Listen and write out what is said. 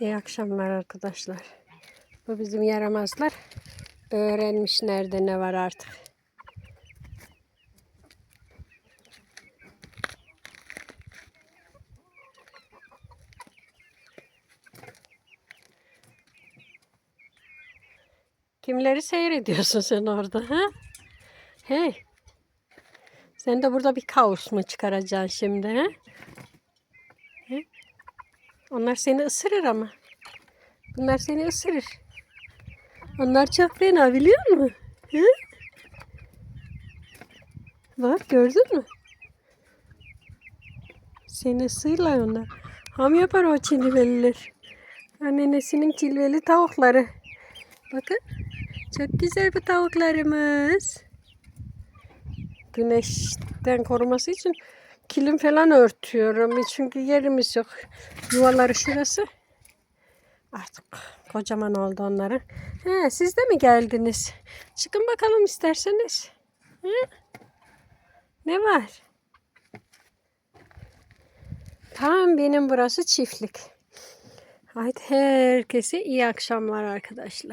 İyi akşamlar arkadaşlar. Bu bizim yaramazlar. Öğrenmiş nerede ne var artık. Kimleri seyrediyorsun sen orada ha? Hey. Sen de burada bir kaos mu çıkaracaksın şimdi ha? Onlar seni ısırır ama. Bunlar seni ısırır. Onlar çok fena biliyor musun? Hı? Bak gördün mü? Seni ısırırlar onlar. Ham yapar o cilveliler. Annenesinin cilveli tavukları. Bakın. Çok güzel bu tavuklarımız. Güneşten koruması için kilim falan örtüyorum. Çünkü yerimiz yok. Yuvaları şurası. Artık kocaman oldu onların. He, siz de mi geldiniz? Çıkın bakalım isterseniz. He? Ne var? Tam benim burası çiftlik. Haydi herkese iyi akşamlar arkadaşlar.